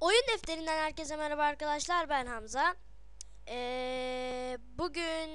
Oyun defterinden herkese merhaba arkadaşlar ben Hamza. Ee, bugün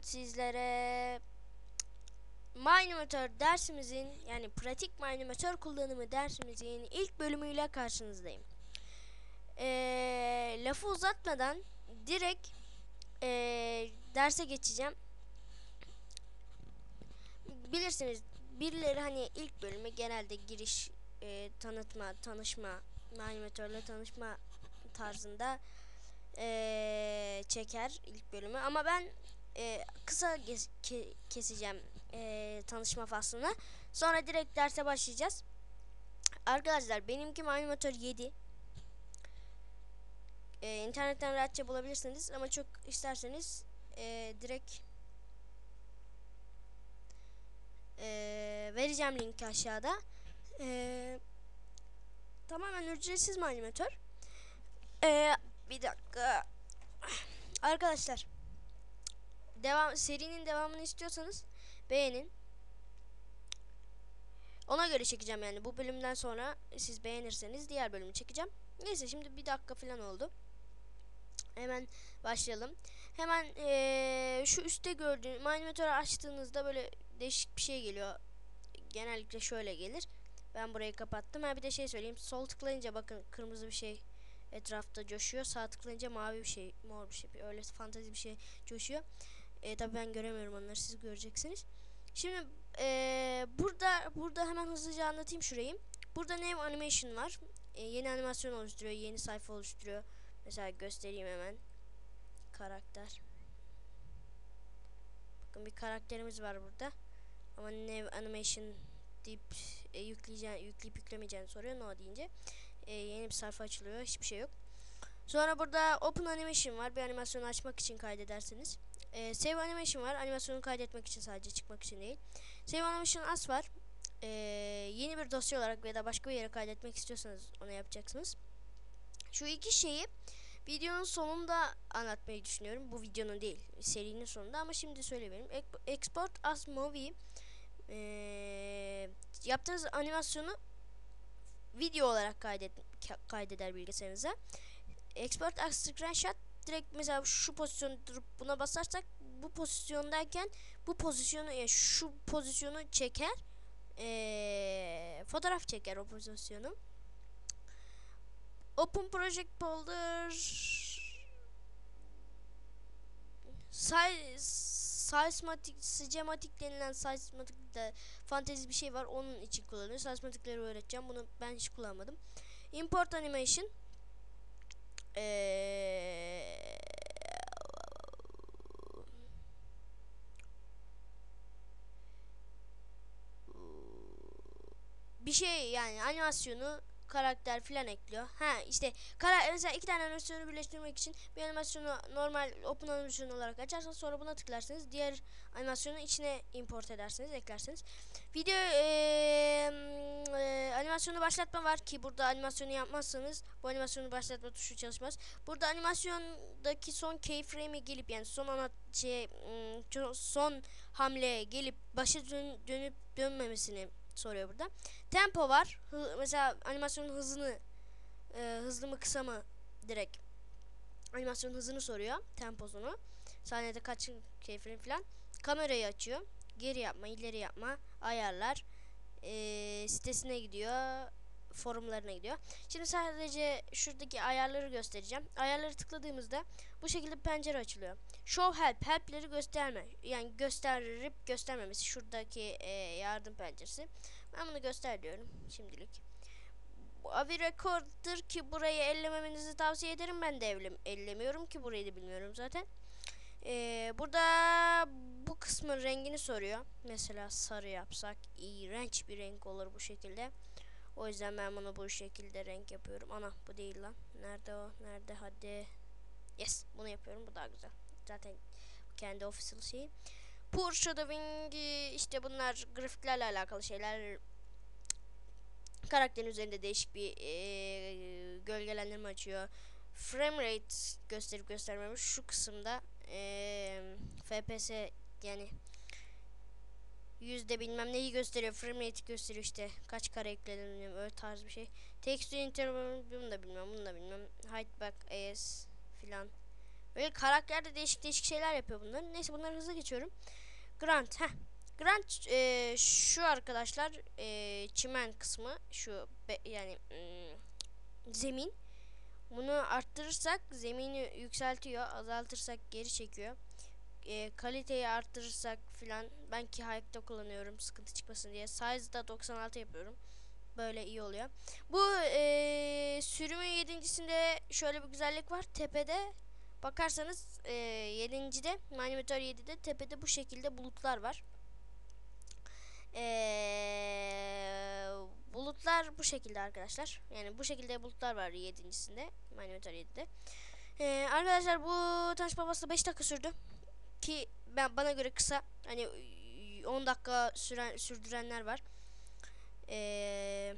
sizlere Minimator dersimizin yani pratik Minimator kullanımı dersimizin ilk bölümüyle karşınızdayım. Ee, lafı uzatmadan direkt ee, derse geçeceğim. Bilirsiniz birileri hani ilk bölümü genelde giriş e, tanıtma, tanışma, animatörle tanışma tarzında e, çeker ilk bölümü. Ama ben e, kısa ke- keseceğim e, tanışma faslını. Sonra direkt derse başlayacağız. Arkadaşlar benimki animatör 7. E, internetten rahatça bulabilirsiniz ama çok isterseniz e, direkt e, vereceğim linki aşağıda. E, tamamen ücretsiz mi animatör? E, bir dakika. Arkadaşlar devam serinin devamını istiyorsanız beğenin. Ona göre çekeceğim yani bu bölümden sonra siz beğenirseniz diğer bölümü çekeceğim. Neyse şimdi bir dakika falan oldu. Hemen başlayalım. Hemen eee, şu üstte gördüğün animatörü açtığınızda böyle değişik bir şey geliyor. Genellikle şöyle gelir. Ben burayı kapattım. Ha bir de şey söyleyeyim. Sol tıklayınca bakın kırmızı bir şey etrafta coşuyor. Sağ tıklayınca mavi bir şey, mor bir şey, öyle fantezi bir şey coşuyor. E, tabii ben göremiyorum onları. Siz göreceksiniz. Şimdi e, burada burada hemen hızlıca anlatayım şurayı. Burada name animation var. E, yeni animasyon oluşturuyor, yeni sayfa oluşturuyor. Mesela göstereyim hemen. Karakter. Bakın bir karakterimiz var burada. Ama name animation deyip e, yükleyeceğin, yükleyip yüklemeyeceğini soruyor. No deyince. E, yeni bir sayfa açılıyor. Hiçbir şey yok. Sonra burada Open Animation var. Bir animasyonu açmak için kaydederseniz. E, Save Animation var. Animasyonu kaydetmek için sadece çıkmak için değil. Save Animation As var. E, yeni bir dosya olarak ya da başka bir yere kaydetmek istiyorsanız onu yapacaksınız. Şu iki şeyi videonun sonunda anlatmayı düşünüyorum. Bu videonun değil, serinin sonunda ama şimdi söyleyelim. Export as movie e, yaptığınız animasyonu video olarak kaydet kaydeder bilgisayarınıza. Export as screenshot direkt mesela şu pozisyon durup buna basarsak bu pozisyondayken bu pozisyonu yani şu pozisyonu çeker ee, fotoğraf çeker o pozisyonu. Open Project Folder Size Seismatik, Scematik denilen seismatik de fantezi bir şey var. Onun için kullanılıyor. Seismatikleri öğreteceğim. Bunu ben hiç kullanmadım. Import Animation ee, bir şey yani animasyonu karakter filan ekliyor. Ha işte kara mesela iki tane animasyonu birleştirmek için bir animasyonu normal open animasyon olarak açarsanız sonra buna tıklarsınız. Diğer animasyonu içine import edersiniz, eklersiniz. Video ee, e, animasyonu başlatma var ki burada animasyonu yapmazsanız bu animasyonu başlatma tuşu çalışmaz. Burada animasyondaki son keyframe'e gelip yani son ana şey son hamleye gelip başa dön, dönüp dönmemesini soruyor burada. Tempo var. Hı, mesela animasyonun hızını e, hızlı mı kısa mı direkt animasyonun hızını soruyor. Temposunu. Sahnede kaç keyfini falan. Kamerayı açıyor. Geri yapma, ileri yapma, ayarlar. E, sitesine gidiyor. Forumlarına gidiyor. Şimdi sadece şuradaki ayarları göstereceğim. Ayarları tıkladığımızda bu şekilde bir pencere açılıyor. Show help, help'leri gösterme. Yani gösterip göstermemesi. Şuradaki e, yardım penceresi. Ben bunu göster diyorum şimdilik. Avi Record'dır ki burayı ellememenizi tavsiye ederim. Ben de evlim, ellemiyorum ki burayı da bilmiyorum zaten. Ee, burada bu kısmın rengini soruyor. Mesela sarı yapsak iğrenç bir renk olur bu şekilde. O yüzden ben bunu bu şekilde renk yapıyorum. Ana bu değil lan. Nerede o? Nerede? Hadi. Yes. Bunu yapıyorum. Bu daha güzel. Zaten kendi official şeyi. Poor shadowing işte bunlar grafiklerle alakalı şeyler. Karakterin üzerinde değişik bir e, gölgelendirme açıyor. Frame rate gösterip göstermemiş şu kısımda e, FPS yani yüzde bilmem neyi gösteriyor frame rate gösteriyor işte kaç kare ekledim öyle tarz bir şey Texture interval bunu da bilmem bunu da bilmem. Height back AS filan. Böyle karakterde değişik değişik şeyler yapıyor bunların. Neyse bunları hızlı geçiyorum. Grant heh. Grant e, şu arkadaşlar e, çimen kısmı şu be, yani mm, zemin. Bunu arttırırsak zemini yükseltiyor. Azaltırsak geri çekiyor. E, kaliteyi arttırırsak filan ben ki hayatta kullanıyorum sıkıntı çıkmasın diye. Size'da 96 yapıyorum. Böyle iyi oluyor. Bu e, sürümün yedincisinde şöyle bir güzellik var. Tepede bakarsanız e, yedincide Manimeter 7'de tepede bu şekilde bulutlar var. Ee, bulutlar bu şekilde arkadaşlar. Yani bu şekilde bulutlar var yedincisinde. Manimeter 7'de. Ee, arkadaşlar bu tanışma babası 5 dakika sürdü. Ki ben bana göre kısa. Hani 10 dakika süren sürdürenler var. Ee,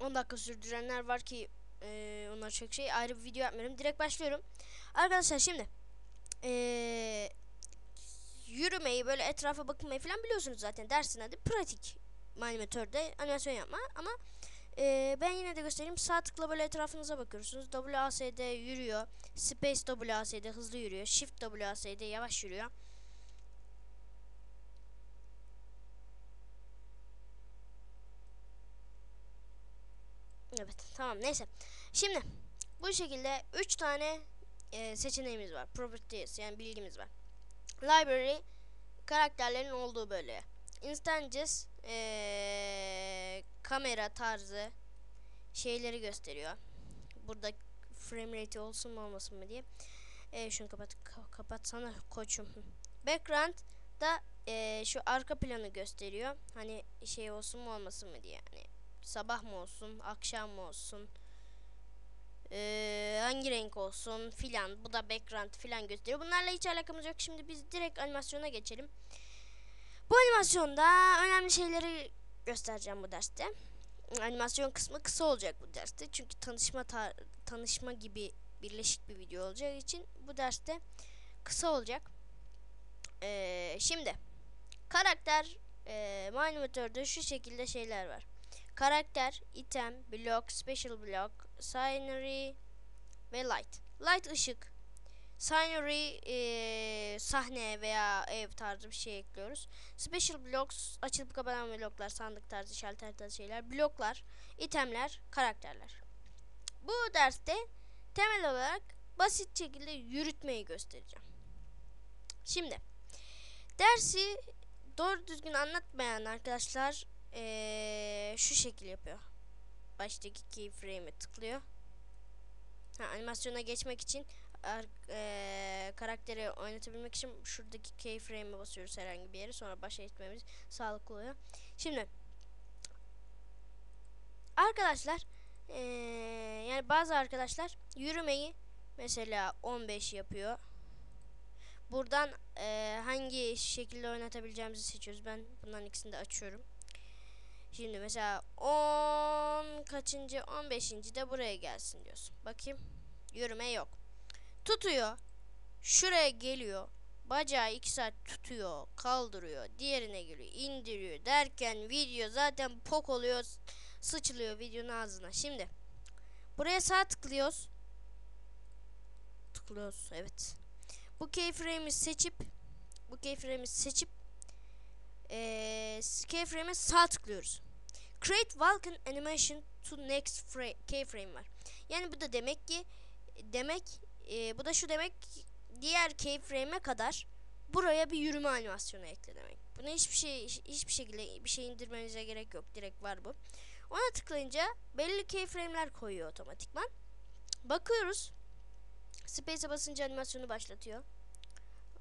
10 dakika sürdürenler var ki e, onlar çok şey ayrı bir video yapmıyorum. Direkt başlıyorum. Arkadaşlar şimdi eee yürümeyi böyle etrafa bakmayı falan biliyorsunuz zaten dersin adı pratik animatörde animasyon yapma ama e, ben yine de göstereyim. Sağ tıkla böyle etrafınıza bakıyorsunuz. WASD yürüyor. Space WASD hızlı yürüyor. Shift WASD yavaş yürüyor. Evet tamam neyse. Şimdi bu şekilde 3 tane e, seçeneğimiz var. Properties yani bilgimiz var. Library karakterlerin olduğu böyle. Instances ee, kamera tarzı şeyleri gösteriyor. Burada frame rate olsun mu olmasın mı diye. E, şunu kapat ka kapatsana koçum. Background da e, şu arka planı gösteriyor. Hani şey olsun mu olmasın mı diye. Yani sabah mı olsun, akşam mı olsun ee, hangi renk olsun filan bu da background filan gösteriyor. Bunlarla hiç alakamız yok. Şimdi biz direkt animasyona geçelim. Bu animasyonda önemli şeyleri göstereceğim bu derste. Animasyon kısmı kısa olacak bu derste. Çünkü tanışma tanışma gibi birleşik bir video olacağı için bu derste kısa olacak. Ee, şimdi karakter e, animatörde şu şekilde şeyler var. Karakter, item, block, special block, scenery ve light. Light ışık. Scenery e, sahne veya ev tarzı bir şey ekliyoruz. Special blocks açılıp kapanan bloklar, sandık tarzı, şalter tarzı şeyler. Bloklar, itemler, karakterler. Bu derste temel olarak basit şekilde yürütmeyi göstereceğim. Şimdi dersi doğru düzgün anlatmayan arkadaşlar ee, şu şekil yapıyor. Baştaki keyframe'e tıklıyor. Ha, animasyona geçmek için e, karakteri oynatabilmek için şuradaki keyframe'e basıyoruz herhangi bir yere. Sonra başa gitmemiz sağlıklı oluyor. Şimdi arkadaşlar e, yani bazı arkadaşlar yürümeyi mesela 15 yapıyor. Buradan e, hangi şekilde oynatabileceğimizi seçiyoruz. Ben bunların ikisini de açıyorum. Şimdi mesela 10 kaçıncı 15. de buraya gelsin diyorsun. Bakayım. Yürüme yok. Tutuyor. Şuraya geliyor. Bacağı 2 saat tutuyor. Kaldırıyor. Diğerine geliyor. indiriyor derken video zaten pok oluyor. Sıçılıyor videonun ağzına. Şimdi buraya sağ tıklıyoruz. Tıklıyoruz. Evet. Bu keyframe'i seçip bu keyframe'i seçip ee, keyframe'e sağ tıklıyoruz. Create Vulkan Animation to Next keyframe var. Yani bu da demek ki demek e, bu da şu demek diğer keyframe'e kadar buraya bir yürüme animasyonu ekle demek. Buna hiçbir şey hiçbir şekilde bir şey indirmenize gerek yok. Direkt var bu. Ona tıklayınca belli keyframe'ler koyuyor otomatikman. Bakıyoruz. Space'e basınca animasyonu başlatıyor.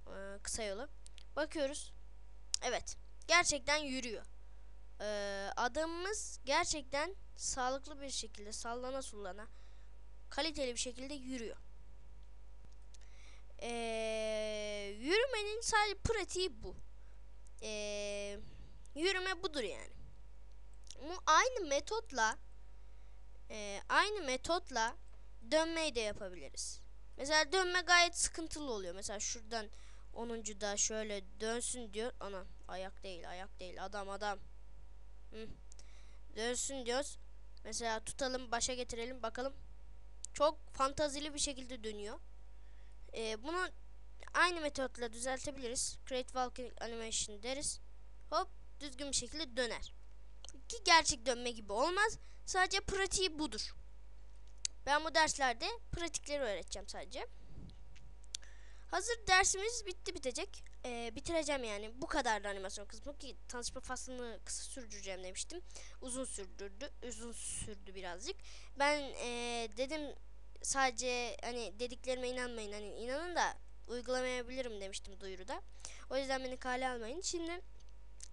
Ee, kısa yolu. Bakıyoruz. Evet. Gerçekten yürüyor e, adamımız gerçekten sağlıklı bir şekilde sallana sullana kaliteli bir şekilde yürüyor. E, yürümenin sadece pratiği bu. E, yürüme budur yani. Bu aynı metotla e, aynı metotla dönmeyi de yapabiliriz. Mesela dönme gayet sıkıntılı oluyor. Mesela şuradan 10. da şöyle dönsün diyor. Ana ayak değil ayak değil adam adam. Hı. Dönsün diyoruz. Mesela tutalım başa getirelim bakalım. Çok fantazili bir şekilde dönüyor. Ee, bunu aynı metotla düzeltebiliriz. Create Walking Animation deriz. Hop düzgün bir şekilde döner. Ki gerçek dönme gibi olmaz. Sadece pratiği budur. Ben bu derslerde pratikleri öğreteceğim sadece. Hazır dersimiz bitti bitecek. Ee, bitireceğim yani. Bu kadar da animasyon kısmı ki tanışma faslını kısa sürdüreceğim demiştim. Uzun sürdürdü. Uzun sürdü birazcık. Ben ee, dedim sadece hani dediklerime inanmayın. Hani inanın da uygulamayabilirim demiştim duyuruda. O yüzden beni kale almayın. Şimdi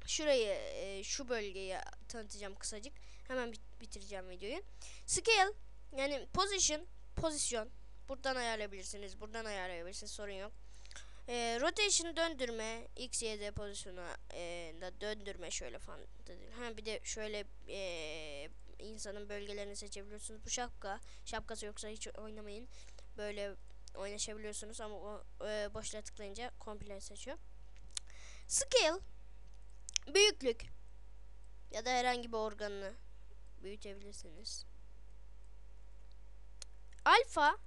şurayı ee, şu bölgeyi tanıtacağım kısacık. Hemen bit- bitireceğim videoyu. Scale yani position pozisyon buradan ayarlayabilirsiniz. Buradan ayarlayabilirsiniz. Sorun yok. Ee, rotation döndürme x y z pozisyona e, da döndürme şöyle falan. Ha bir de şöyle e, insanın bölgelerini seçebiliyorsunuz. Bu şapka şapkası yoksa hiç oynamayın. Böyle oynaşabiliyorsunuz ama o e, boşluğa tıklayınca komple seçiyor. Scale büyüklük ya da herhangi bir organını büyütebilirsiniz. Alfa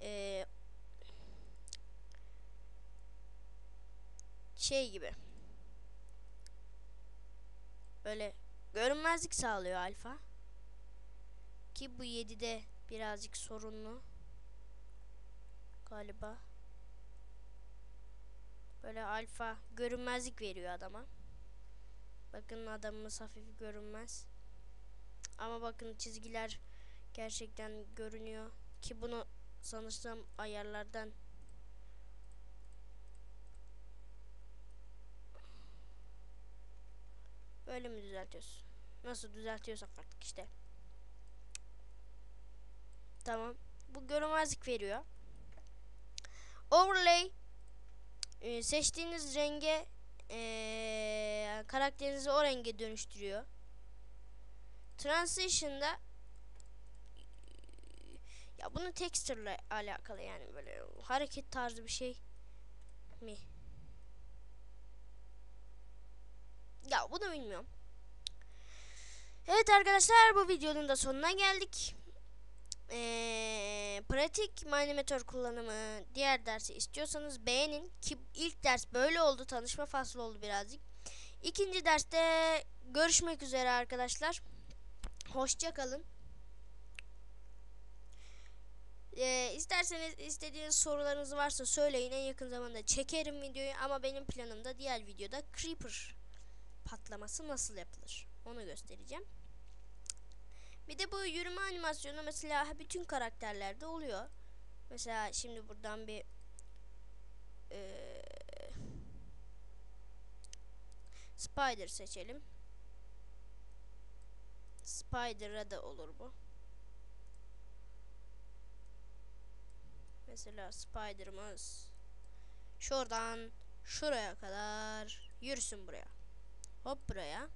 e, şey gibi. Böyle görünmezlik sağlıyor alfa. Ki bu 7'de birazcık sorunlu. Galiba. Böyle alfa görünmezlik veriyor adama. Bakın adamımız hafif görünmez. Ama bakın çizgiler gerçekten görünüyor. Ki bunu sanırsam ayarlardan Böyle mi düzeltiyoruz? Nasıl düzeltiyorsak artık işte. Tamam. Bu görünmezlik veriyor. Overlay e, seçtiğiniz renge e, karakterinizi o renge dönüştürüyor. Transition'da ya bunun texture alakalı yani böyle hareket tarzı bir şey mi? Ya bunu bilmiyorum. Evet arkadaşlar bu videonun da sonuna geldik. Ee, pratik manimetör kullanımı diğer dersi istiyorsanız beğenin ki ilk ders böyle oldu tanışma faslı oldu birazcık. İkinci derste görüşmek üzere arkadaşlar. Hoşça kalın. Ee, isterseniz istediğiniz sorularınız varsa söyleyin en yakın zamanda çekerim videoyu ama benim planımda diğer videoda Creeper patlaması nasıl yapılır onu göstereceğim. Bir de bu yürüme animasyonu mesela bütün karakterlerde oluyor. Mesela şimdi buradan bir ee, Spider seçelim. Spider'a da olur bu. Mesela Spider'ımız şuradan şuraya kadar yürüsün buraya. Hop buraya.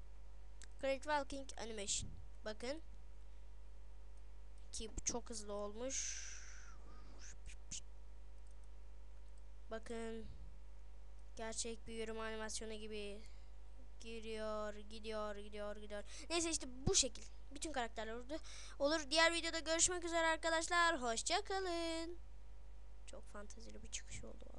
Great Walking Animation. Bakın. Ki çok hızlı olmuş. Bakın. Gerçek bir yürüme animasyonu gibi. Giriyor, gidiyor, gidiyor, gidiyor. Neyse işte bu şekil. Bütün karakterler oldu. Olur. Diğer videoda görüşmek üzere arkadaşlar. Hoşça kalın. Çok fantezili bir çıkış oldu.